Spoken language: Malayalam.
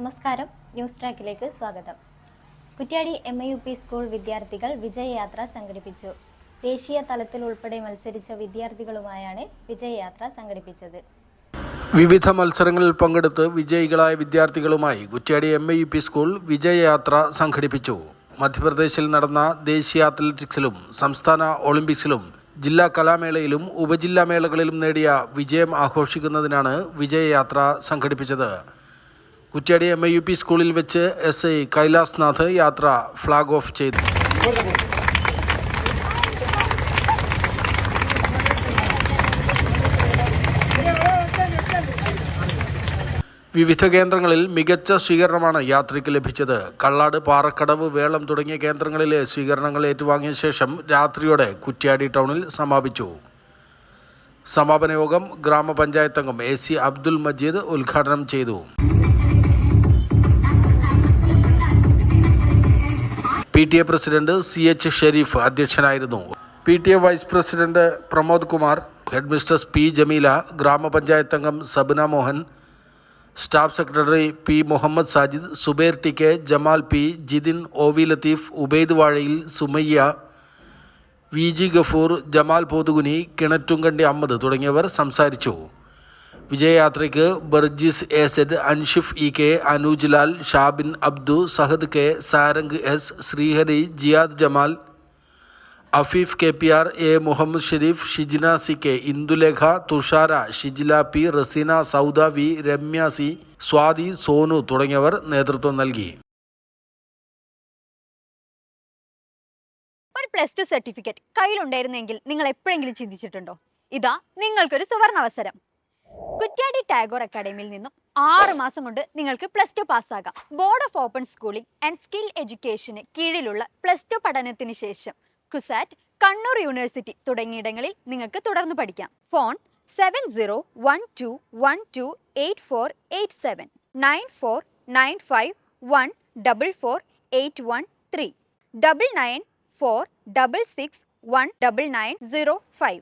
നമസ്കാരം. ന്യൂസ് ട്രാക്കിലേക്ക് സ്വാഗതം. Kuttiadi M U P school വിദ്യാർത്ഥികൾ വിജയയാത്ര സംഘടിപ്പിച്ചു. ദേശീയ തലത്തിൽ ഉൾപ്പെടെ മത്സരിച്ച വിദ്യാർത്ഥികളുമായാണ് വിജയയാത്ര സംഘടിപ്പിച്ചത്. വിവിധ മത്സരങ്ങളിൽ പങ്കെടുത്ത് വിജയികളായ വിദ്യാർത്ഥികളുമായി Kuttiadi M U P school വിജയയാത്ര സംഘടിപ്പിച്ചു. മധ്യപ്രദേശിൽ നടന്ന ദേശീയ അത്ലറ്റിക്സിലും സംസ്ഥാന ഒളിമ്പിക്സിലും ജില്ലാ കലാമേളയിലും ഉപജില്ലാ മേളകളിലും നേടിയ വിജയം ആഘോഷിക്കുന്നതിനാണ് വിജയയാത്ര സംഘടിപ്പിച്ചത്. കുറ്റ്യാടി എം യു പി സ്കൂളിൽ വെച്ച് എസ് ഐ കൈലാസ് നാഥ് യാത്ര ഫ്ലാഗ് ഓഫ് ചെയ്തു. വിവിധ കേന്ദ്രങ്ങളിൽ മികച്ച സ്വീകരണമാണ് യാത്രയ്ക്ക് ലഭിച്ചത്. കള്ളാട് പാറക്കടവ് വേളം തുടങ്ങിയ കേന്ദ്രങ്ങളിലെ സ്വീകരണങ്ങൾ ഏറ്റുവാങ്ങിയ ശേഷം രാത്രിയോടെ കുറ്റ്യാടി ടൗണിൽ സമാപിച്ചു. സമാപന യോഗം ഗ്രാമപഞ്ചായത്ത് അംഗം എ സി അബ്ദുൽ മജീദ് ഉദ്ഘാടനം ചെയ്തു. P T A president C H Sharif അധ്യക്ഷനായിരുന്നു. P T A vice president Pramod Kumar headmistress P Jameela ഗ്രാമപഞ്ചായത്ത് അംഗം Sabina Mohan staff secretary P Muhammad Sajid Zubair T K Jamal P Jithin O V Latheef Ubaid Vazhayil Sumayya V G Gafoor Jamal Pothukuni Kinattunkandi Ahammed തുടങ്ങിയവർ സംസാരിച്ചു. വിജയയാത്രയ്ക്ക് Barjis A Anshif E K Anuj Lal Shabin Abdu Sahad K Sarang S Sreehari Jiyad Jamal Afeef K P R A Muhammad Sharif Shijina C K Indulekha Thushara Shijila P Raseena Sauda V Ramya C Swathi Sonu തുടങ്ങിയവർ നേതൃത്വം നൽകി. ഒരു പ്ലസ് ടു സർട്ടിഫിക്കറ്റ് കയ്യിലുണ്ടായിരുന്നെങ്കിൽ നിങ്ങൾ എപ്പോഴെങ്കിലും ചിന്തിച്ചിട്ടുണ്ടോ? ഇതാ നിങ്ങൾക്കൊരു സുവർണ അവസരം. കുറ്റ്യാടി ടാഗോർ അക്കാഡമിയിൽ നിന്നും ആറ് മാസം കൊണ്ട് നിങ്ങൾക്ക് plus two പാസ്സാകാം. Board of open schooling and skill എഡ്യൂക്കേഷന് കീഴിലുള്ള പ്ലസ് ടു പഠനത്തിന് ശേഷം കുസാറ്റ് കണ്ണൂർ യൂണിവേഴ്സിറ്റി തുടങ്ങിയിടങ്ങളിൽ നിങ്ങൾക്ക് തുടർന്ന് പഠിക്കാം. Phone seven zero one two one two eight four eight seven nine four nine five one double four eight one three double nine four double six one double nine zero five